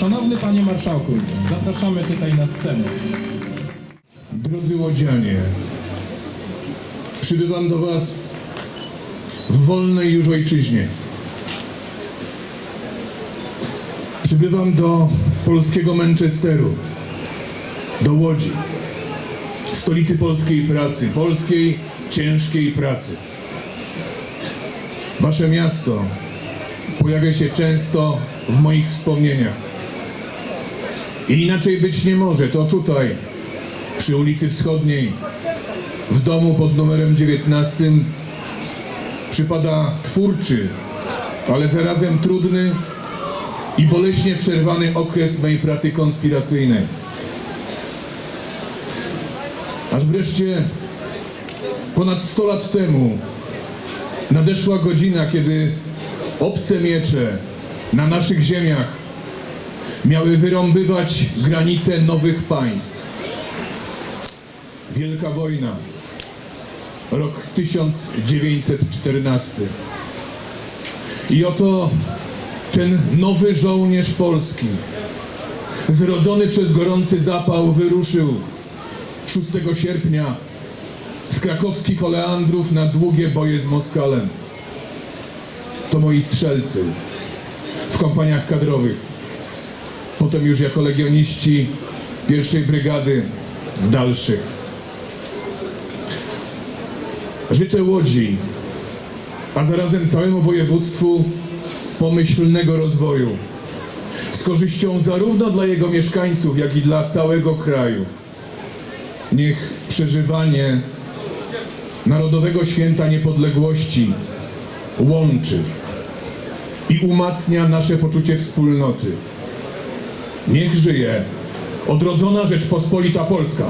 Szanowny Panie Marszałku, zapraszamy tutaj na scenę. Drodzy łodzianie, przybywam do Was w wolnej już ojczyźnie. Przybywam do polskiego Manchesteru, do Łodzi, stolicy polskiej pracy, polskiej ciężkiej pracy. Wasze miasto pojawia się często w moich wspomnieniach. I inaczej być nie może, to tutaj, przy ulicy Wschodniej, w domu pod numerem 19 przypada twórczy, ale zarazem trudny i boleśnie przerwany okres mojej pracy konspiracyjnej. Aż wreszcie ponad 100 lat temu nadeszła godzina, kiedy obce miecze na naszych ziemiach miały wyrąbywać granice nowych państw. Wielka wojna. Rok 1914. I oto ten nowy żołnierz polski, zrodzony przez gorący zapał, wyruszył 6 sierpnia z krakowskich oleandrów na długie boje z Moskalem. To moi strzelcy w kompaniach kadrowych. Potem już jako legioniści pierwszej brygady dalszych. Życzę Łodzi, a zarazem całemu województwu pomyślnego rozwoju, z korzyścią zarówno dla jego mieszkańców, jak i dla całego kraju. Niech przeżywanie Narodowego Święta Niepodległości łączy i umacnia nasze poczucie wspólnoty. Niech żyje odrodzona Rzeczpospolita Polska.